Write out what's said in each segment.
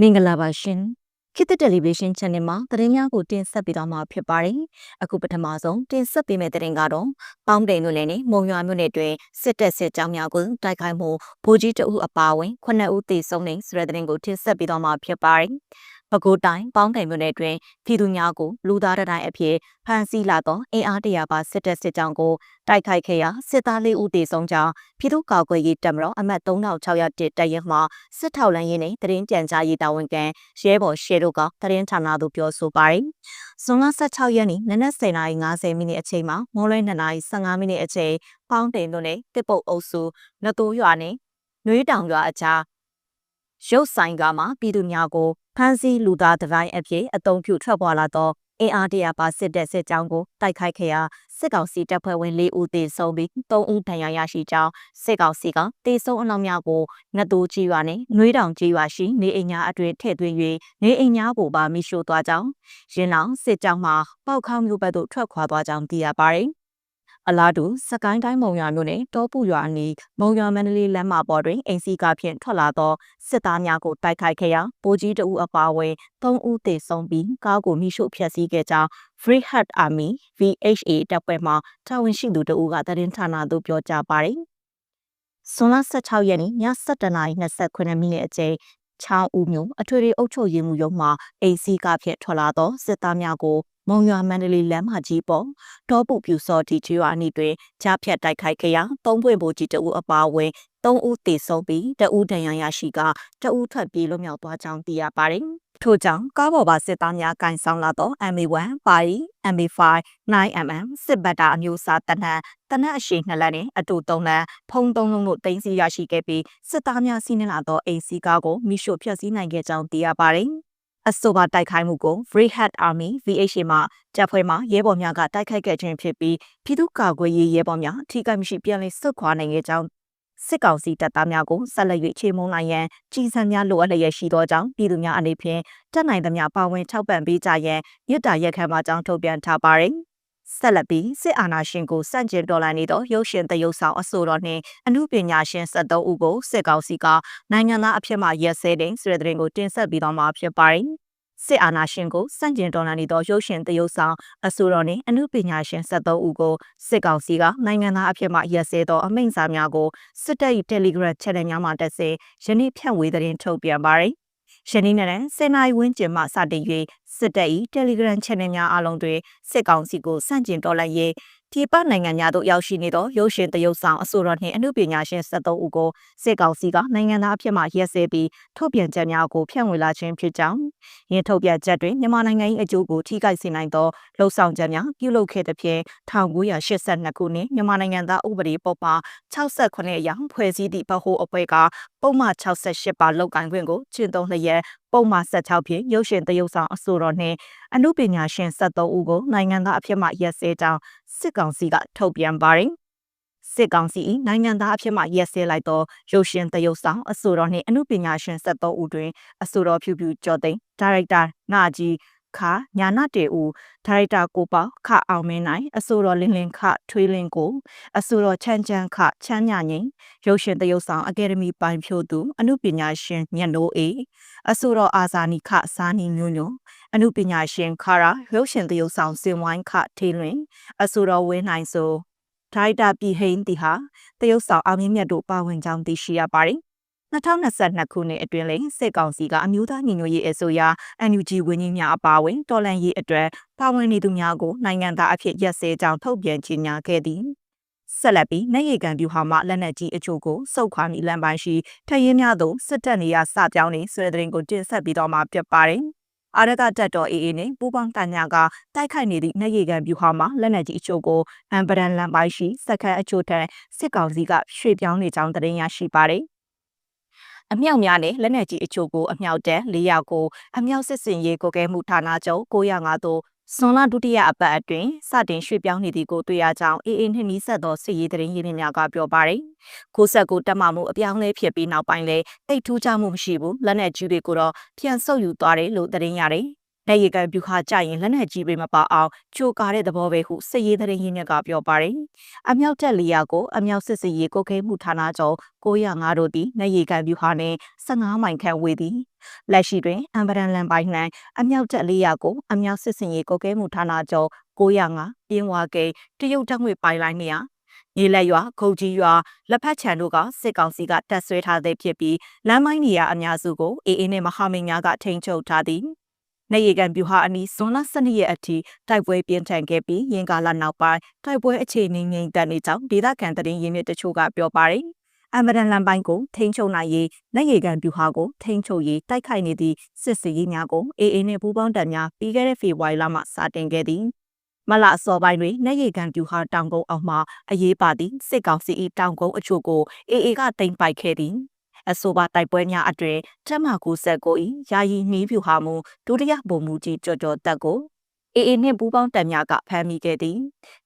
မင်္ဂလာပါရှင်ခေတ်သစ်တယ်လီဗီရှင်း channel မှာသတင်းများကိုတင်ဆက်ပေးသွားမှာဖြစ်ပါတယ်အခုပထမဆုံးတင်ဆက်ပေးမယ့်သတင်းကတော့ပေါင်းတိန်မြို့နယ်နဲ့မုံရွာမြို့နယ်တွင်စစ်တပ်စစ်ကြောင်းများကိုတိုက်ခိုက်မှုဗိုလ်ကြီးတအုပ်အပါအဝင်9ဦးသေဆုံးနေဆိုတဲ့သတင်းကိုတင်ဆက်ပေးသွားမှာဖြစ်ပါတယ် ပဲခူးတိုင်းပေါင်းတိုင်မြို့နယ်တွင်ပြည်သူများကိုလူသားတတိုင်းအဖြစ်ဖမ်းဆီးလာသောအင်အားတရာပါစစ်တပ်စစ်ကြောင်းကိုတိုက်ခိုက်ခဲ့ရာစစ်သားလေးဦးသေဆုံးကြောင်းပြည်သူ့ကာကွယ်ရေးတပ်မတော်အမှတ်3601တပ်ရဲမှစစ်ထောက်လန်းရေးနဲ့တရင်ကြံကြားရေးတာဝန်ခံရဲဘော်ရှေတို့ကတရင်ဌာနသို့ပြောဆိုပါတယ်။ဇွန်လ16ရက်နေ့နနက်10:50မိနစ်အချိန်မှာမိုးလွဲ2:15မိနစ်အချိန်ပေါင်းတိန်မြို့နယ်တစ်ပုတ်အုပ်စုနတိုးရွာနဲ့နှွေးတောင်ရွာအကြားရုပ်ဆိုင်ကမှပြည်သူများကို ဖမ်းဆီးလူသားတိုင်းအဖြစ်အုံပြုထွက်ပေါ်လာသောအင်အားတရာပါစစ်တပ်စစ်ကြောင်းကိုတိုက်ခိုက်ခဲ့ရာစစ်ကောင်စီတပ်ဖွဲ့ဝင်၄ဦးသေဆုံးပြီး၃ဦးဒဏ်ရာရရှိကြောင်းစစ်ကောင်စီကသေဆုံးအလောင်းများကိုငတ်တိုးကြီးရွာနဲ့နှွေးတောင်ကြီးရွာရှိနေအိမ်များအတွင်ထည့်သွင်း၍နေအိမ်များကိုပါမိရှို့သွားကြောင်းရင်းလောင်စစ်ကြောင်းမှပောက်ခေါမျိုးဘက်သို့ထွက်ခွာသွားကြောင်းသိရပါတယ် အလားတူစကိုင်းတိုင်းမုံရွာမြို့နယ်တောပူရွာအနီးမုံရွာမန္တလေးလမ်းမပေါ်တွင်အင်စီကာဖြင့်ထွက်လာသောစစ်သားများကိုတိုက်ခိုက်ခဲ့ရာပိုကြီးတဦးအပါအဝင်၃ဦးသေဆုံးပြီးကားကိုမိရှုဖျက်ဆီးခဲ့ကြောင်း Free Heart Army VHA တပ်ဖွဲ့မှတာဝန်ရှိသူတဦးကသတင်းဌာနသို့ပြောကြားပါတယ်။ဇွန်လ16ရက်နေ့ည7:29မိနစ်အချိန် ချောင်းဦးမြို့အထွေထွေအုပ်ချုပ်ရေးမှူးရုံးမှအိစီကဖြင့်ထွက်လာသောစစ်သားများကိုမုံရွာမန္တလေးလမ်းမကြီးပေါ်တောပုပြူစောတီကျွာနီတွင်ကြားဖြတ်တိုက်ခိုက်ခဲ့ရာသုံးပွင့်ဘိုကြီးတအူအပါအဝင်သုံးဦးသေဆုံးပြီးတအူဒဏ်ရာရရှိကတအူထွက်ပြေးလွတ်မြောက်သွားကြောင်းသိရပါတယ်။ ထို့ကြောင့်ကားပေါ်ပါစစ်သားများကန်ဆောင်လာသော MA1 ပါရီ MA5 9mm စစ်ဘတ်တာအမျိုးအစားတနက်တနက်အရှိနှစ်လက်နဲ့အတူသုံးလက်ဖုံသုံးလုံးတို့တင်စီရရှိခဲ့ပြီးစစ်သားများစီးနှင်လာသောအိမ်စီကားကိုမိရှို့ဖျက်ဆီးနိုင်ခဲ့ကြောင်းသိရပါတယ်။အဆိုပါတိုက်ခိုက်မှုကို Free Hat Army VHA မှတပ်ဖွဲ့မှရဲဘော်များကတိုက်ခိုက်ခဲ့ခြင်းဖြစ်ပြီးပြည်သူ့ကာကွယ်ရေးရဲဘော်များထိခိုက်မရှိပြန်လည်ဆုတ်ခွာနိုင်ခဲ့ကြောင်း စစ်ကောင်စီတပ်သားများကိုဆက်လက်၍ချေမှုန်းနိုင်ရန်ကြီးစံများလိုအပ်လျက်ရှိသောကြောင့်ပြည်သူများအနေဖြင့်တက်နိုင်သမျှပါဝင်ထောက်ပံ့ပေးကြရန်မြစ်တာရက်ခံမှာကြောင်းထုတ်ပြန်ထားပါရယ်ဆက်လက်ပြီးစစ်အာဏာရှင်ကိုစန့်ကျင်တော်လှန်နေသောရုပ်ရှင်သရုပ်ဆောင်အဆိုတော်နှင့်အမှုပညာရှင်73ဦးကိုစစ်ကောင်စီကနိုင်ငံသားအဖြစ်မှရက်စဲတဲ့ဆိုတဲ့သတင်းကိုတင်ဆက်ပြီးတော့မှာဖြစ်ပါတယ်။ စစ်အာဏာရှင်ကိုစန့်ကျင်တော်လှန်နေသောရုပ်ရှင်သရုပ်ဆောင်အဆိုတော်နှင့်အမှုပညာရှင်73ဦးကိုစစ်ကောင်စီကနိုင်ငံသားအဖြစ်မှရက်စဲသောအမိန့်စာများကိုစစ်တပ်၏ Telegram Channel များမှတက်စေယနေ့ဖြန့်ဝေသတင်းထုတ်ပြန်ပါတယ်။ယနေ့နဲ့10နာရီဝန်းကျင်မှစတင်၍စစ်တပ်၏ Telegram Channel များအလုံးတွင်စစ်ကောင်စီကိုစန့်ကျင်တော်လှန်ရေး ပြည်ပနိုင်ငံများသို့ရောက်ရှိနေသောရုပ်ရှင်သရုပ်ဆောင်အဆိုတော်နှင့်အမှုပညာရှင်73ဦးကိုစစ်ကောင်စီကနိုင်ငံသားအဖြစ်မှရက်စဲပြီးထုတ်ပြန်ချက်များကိုဖြန့်ဝေလာခြင်းဖြစ်ကြောင်းယင်းထုတ်ပြန်ချက်တွင်မြန်မာနိုင်ငံ၏အကျိုးကိုထိခိုက်စေနိုင်သောလှုပ်ဆောင်ချက်များပြုလုပ်ခဲ့သဖြင့်1982ခုနှစ်မြန်မာနိုင်ငံသားဥပဒေပေါ်ပါ68အရာဖွဲ့စည်းသည့်ဗဟိုအဖွဲ့ကပုံမှန်68ပါလောက်ကိုင်ခွင့်ကိုကျင့်သုံးလျက်ပုံမှန်16ဖြင့်ရုပ်ရှင်သရုပ်ဆောင်အဆိုတော်နှင့်အမှုပညာရှင်73ဦးကိုနိုင်ငံသားအဖြစ်မှရက်စဲကြောင်းစစ်ကောင်စီကထုတ်ပြန်ပါတယ်။စစ်ကောင်စီ၏နိုင်ငံသားအဖြစ်မှရက်စဲလိုက်သောရုပ်ရှင်သရုပ်ဆောင်အဆိုတော်နှင့်အမှုပညာရှင်73ဦးတွင်အဆိုတော်ဖြူဖြူကျော်သိန်းဒါရိုက်တာနာကြီး ခညာနာတေဦးဒါရိုက်တာကိုပေါခအောင်မင်းနိုင်အဆိုတော်လင်းလင်းခထွေးလင်းကိုအဆိုတော်ချမ်းချမ်းခချမ်းညငိမ့်ရုပ်ရှင်သရုပ်ဆောင်အကယ်ဒမီပိုင်ဖြိုးသူအမှုပညာရှင်ညနိုးအေအဆိုတော်အာဇာနီခစာနီညွညွအမှုပညာရှင်ခါရာရုပ်ရှင်သရုပ်ဆောင်စင်ဝိုင်းခထေးလွင်အဆိုတော်ဝင်းနိုင်ဆိုဒါရိုက်တာပြည်ဟိန်းတီဟာတရုတ်ဆောင်အောင်မြင့်မြတ်တို့ပါဝင်ကြောင်းသိရှိရပါတယ် 2022ခုနှစ်အတွင်းလည်းစစ်ကောင်စီကအမျိုးသားညီညွတ်ရေးအစိုးရ NUG ဝန်ကြီးများအပါအဝင်တော်လှန်ရေးအတွက်ပါဝင်နေသူများကိုနိုင်ငံသားအဖြစ်ရက်စဲကြောင်းထုတ်ပြန်ကြေညာခဲ့သည်ဆက်လက်ပြီးနိုင်ရီကန်ပြူဟာမှလက်နက်ကြီးအချို့ကိုစုပ်ခွာမိလမ်းပိုင်းရှိထရင်းများသို့စစ်တပ်နေရာစပြောင်းနေဆွေးတဲ့ရင်ကိုတင်ဆက်ပြီးတော့မှပြပါတယ်။အာရကတက်တော်အေးအေးနဲ့ပူပေါင်းတညာကတိုက်ခိုက်နေသည့်နိုင်ရီကန်ပြူဟာမှလက်နက်ကြီးအချို့ကိုအမ်ပဒန်လမ်းပိုင်းရှိစက်ခန်းအချို့ထံစစ်ကောင်စီကရွှေ့ပြောင်းနေကြောင်းတင်ရရှိပါတယ်။ အမြောက်များနဲ့လက်နက်ကြီးအချို့ကိုအမြောက်တန်း၄ယောက်ကိုအမြောက်စစ်စင်ရေးကိုကဲမှုဌာနချုပ်905သို့ဇွန်လဒုတိယအပတ်အတွင်းစတင်ရွှေ့ပြောင်းနေသည်ကိုတွေ့ရကြောင်းအေးအေးနှင့်နီးစပ်သောစစ်ရေးသတင်းရင်းမြစ်များကပြောပါတယ်။ကိုဆက်ကိုတက်မှမှုအပြောင်းလဲဖြစ်ပြီးနောက်ပိုင်းလဲတိတ်ထူးခြားမှုမရှိဘူးလက်နက်ကြီးတွေကိုတော့ပြန်ဆုပ်ယူသွားတယ်လို့သတင်းရတယ်။ လက်ရည်ကန်ပြူခါကြရင်လက်နက်ကြီးတွေမပါအောင်ချိုကာတဲ့သဘောပဲဟုစစ်ရေးသတင်းရင်းမြစ်ကပြောပါတယ်။အမြောက်တက်လီယာကိုအမြောက်စစ်စရေးကိုခဲမှုဌာနချုပ်905တို့သည်လက်ရည်ကန်ပြူခါနှင့်15မိုင်ခန့်ဝေးသည်လက်ရှိတွင်အမ်ဗရန်လန်ပိုင်း၌အမြောက်တက်400ကိုအမြောက်စစ်စင်ရေးကိုကဲမှုဌာနချုပ်905ပြင်းဝါကိတရုတ်တက်ငွေပိုင်လိုင်းနေရရေလက်ရွာခုတ်ကြီးရွာလက်ဖက်ချံတို့ကစစ်ကောင်စီကတက်ဆွဲထားသည်ဖြစ်ပြီးလမ်းမိုင်းနေရာအများစုကိုအေးအေးနဲ့မဟာမိတ်များကထိန်းချုပ်ထားသည် နေရီကန်ပြူဟာအနီးဇွန်လ12ရက်အထိတိုက်ပွဲပြင်းထန်ခဲ့ပြီးရင်ကာလနောက်ပိုင်းတိုက်ပွဲအခြေအနေငြိမ်သက်နေကြောင်းဒေသခံသတင်းရင်းမြစ်တချို့ကပြောပါတယ်။အမရန်လန်ပိုင်းကိုထိန်းချုပ်နိုင်ရေးနေရီကန်ပြူဟာကိုထိန်းချုပ်ရေးတိုက်ခိုက်နေသည့်စစ်စရေးများကိုအေးအေးနဲ့ပူးပေါင်းတပ်များပြီးခဲ့တဲ့ဖေဖော်ဝါရီလမှစတင်ခဲ့သည်။မလအစောပိုင်းတွင်နေရီကန်ပြူဟာတောင်ကုန်းအောင်မှအရေးပါသည့်စစ်ကောင်စီ၏တောင်ကုန်းအချို့ကိုအေအေကတင်ပိုက်ခဲ့သည်။ အဆိုပါတိုက်ပွဲများအတွင်တက်မ69၏ယာယီနှီးပြူဟာမှုဒုတိယဗိုလ်မှူးကြီးကြော်ကြော်တက်ကိုအေအေနှင့်ပူးပေါင်းတပ်များကဖမ်းမိခဲ့သည်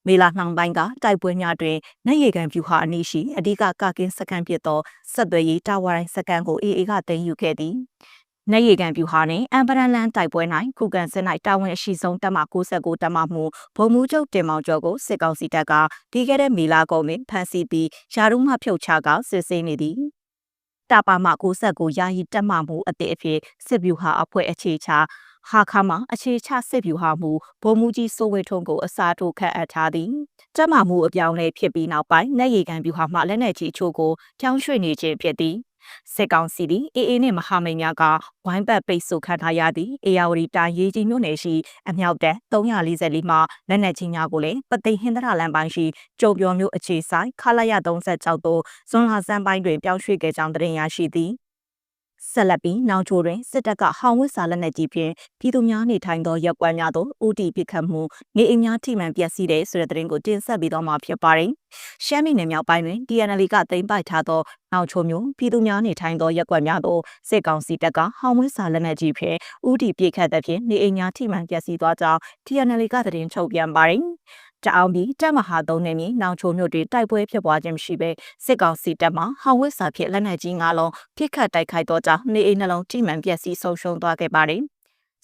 မေလာနှောင်ပိုင်းကတိုက်ပွဲများတွင်နေရီကန်ပြူဟာအနီးရှိအဓိကကကင်းစကန်ဖြစ်သောဆက်သွယ်ရေးတာဝါတိုင်းစကန်ကိုအေအေကတင်ယူခဲ့သည်နေရီကန်ပြူဟာနှင့်အမ်ပရန်လန်တိုက်ပွဲ၌ခုကန်စစ်၌တာဝန်အရှိဆုံးတပ်မ69တပ်မမှုဗိုလ်မှူးချုပ်တင်မောင်ကျော်ကိုစစ်ကောင်စီတပ်ကဒီခဲ့တဲ့မေလာကုန်းတွင်ဖမ်းဆီးပြီးယာရုမှဖြုတ်ချကစစ်ဆေးနေသည် တာပါမ69ယာယီတက်မှမှုအသည့်အဖြစ်စစ်ဗျူဟာအဖွဲ့အခြေချဟာခါမှာအခြေချစစ်ဗျူဟာမှုဗိုလ်မှူးကြီးစိုးဝေထုံးကိုအစားထိုးခန့်အပ်ထားသည်တက်မှမှုအပြောင်းလဲဖြစ်ပြီးနောက်ပိုင်းနေရီကန်ဗျူဟာမှလက်နက်ကြီးချို့ကိုကြောင်းရွှေ့နေခြင်းဖြစ်သည် စစ်ကောင်စီသည်အေအေနှင့်မဟာမိတ်များကဝိုင်းပတ်ပိတ်ဆို့ခံထားရသည့်အေယာဝတီတိုင်းရေးကြီးမြို့နယ်ရှိအမြောက်တပ်344မှလက်နက်ကြီးများကိုလည်းပသိမ်ဟင်္ဒရာလန်ပိုင်းရှိကြုံပြောမျိုးအခြေဆိုင်ခလာရ36သို့ဇွန်လဆန်းပိုင်းတွင်ပြောင်းရွှေ့ခဲ့ကြောင်းသတင်းရရှိသည် ဆက်လက်ပြီးနောင်ချိုတွင်စစ်တပ်ကဟောင်ဝစ်စာလက်နက်ကြီးဖြင့်ပြည်သူများနေထိုင်သောရပ်ကွက်များသို့ဦးတည်ပစ်ခတ်မှုနေအိမ်များထိမှန်ပျက်စီးတဲ့ဆိုတဲ့သတင်းကိုတင်ဆက်ပေးတော့မှာဖြစ်ပါတယ်။ရှမ်းပြည်နယ်မြောက်ပိုင်းတွင် DNL ကတင်ပိုက်ထားသောနောင်ချိုမျိုးပြည်သူများနေထိုင်သောရပ်ကွက်များသို့စစ်ကောင်စီတပ်ကဟောင်ဝစ်စာလက်နက်ကြီးဖြင့်ဦးတည်ပစ်ခတ်တဲ့ဖြင့်နေအိမ်များထိမှန်ပျက်စီးသွားကြောင်း DNL ကသတင်းထုတ်ပြန်ပါတယ်။ တအောင်ပြီးတပ်မဟာသုံးနေမြေနောင်ချိုမြို့တွင်တိုက်ပွဲဖြစ်ပွားခြင်းမရှိဘဲစစ်ကောင်စီတပ်မှဟောင်ဝစ်စာဖြင့်လက်နက်ကြီး၅လုံးဖိခတ်တိုက်ခိုက်တော့ကြောင့်နေအိမ်နှလုံးထိမှန်ပျက်စီးဆုံးရှုံးသွားခဲ့ပါတယ်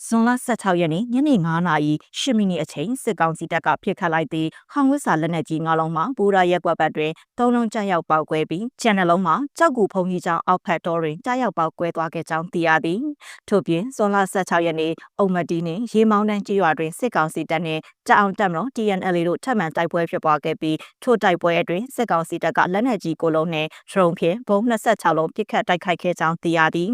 ဇွန်လ16ရက်နေ့ညနေ9နာရီ10မိနစ်အချိန်စစ်ကောင်စီတပ်ကပြစ်ခတ်လိုက်သည့်ဟောင်ဝစ်စာလက်နက်ကြီး၅လုံးမှာဘူရာရက်ကွက်ဘက်တွင်၃လုံးကျရောက်ပေါက်ကွဲပြီးကျန်နှလုံးမှာကြောက်ကူဖုံကြီးကြောင့်အောက်ဖက်တော်တွင်ကျရောက်ပေါက်ကွဲသွားခဲ့ကြောင်းသိရသည်ထို့ပြင်ဇွန်လ16ရက်နေ့အုံမတီနှင့်ရေမောင်းတန်းကြေးရွာတွင်စစ်ကောင်စီတပ်နှင့်တအောင်တပ်မတော် TNLA တို့ထပ်မံတိုက်ပွဲဖြစ်ပွားခဲ့ပြီးထို့တိုက်ပွဲအတွင်းစစ်ကောင်စီတပ်ကလက်နက်ကြီးကိုလုံးနှင့်ဒရုန်းဖြင့်ဘုံ26လုံးပစ်ခတ်တိုက်ခိုက်ခဲ့ကြောင်းသိရသည်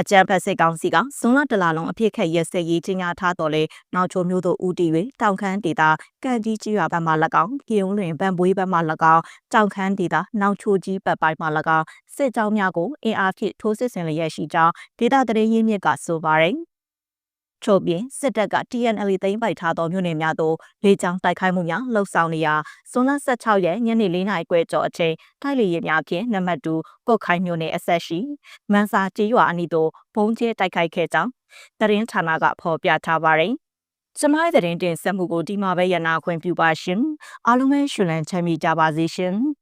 အကြမ်းဖက်စစ်ကောင်စီကဇွန်လတလလုံးအပြစ်ခတ်ရက်စက်ရေးကြီးညာထားတော်လဲနောက်ချိုမျိုးတို့ဦးတီ၍တောင်ခမ်းဒေတာကန်ကြီးကြီးရွာဘက်မှ၎င်းပြုံးလွင်ပန်ပွေးဘက်မှ၎င်းတောင်ခမ်းဒေတာနောက်ချိုကြီးဘက်ပိုင်းမှ၎င်းစစ်ကြောင်းများကိုအင်အားဖြင့်ထိုးစစ်ဆင်လျက်ရှိကြောင်းဒေတာတရေရင်းမြစ်ကဆိုပါတယ်ချို့ပြင်စစ်တပ်က TNL သိမ်းပိုက်ထားသောမြို့နယ်များသို့လေကြောင်းတိုက်ခိုက်မှုများလှုပ်ဆောင်နေရာဇွန်လ16ရက်ညနေ4နာရီခွဲကျော်အချိန်တိုက်လေယာဉ်များဖြင့်နံပါတ်2ကုတ်ခိုင်မြို့နယ်အဆက်ရှိမန်စာကျေးရွာအနီးသို့ဘုံကျဲတိုက်ခိုက်ခဲ့ကြောင်း တရင်ဌာနကဖော်ပြထားပါတယ်။ကျမရဲ့တရင်တင်ဆက်မှုကိုဒီမှာပဲရနာခွင့်ပြုပါရှင်။အားလုံးပဲရှင်လန်းချမ်းမြေကြပါစေရှင်။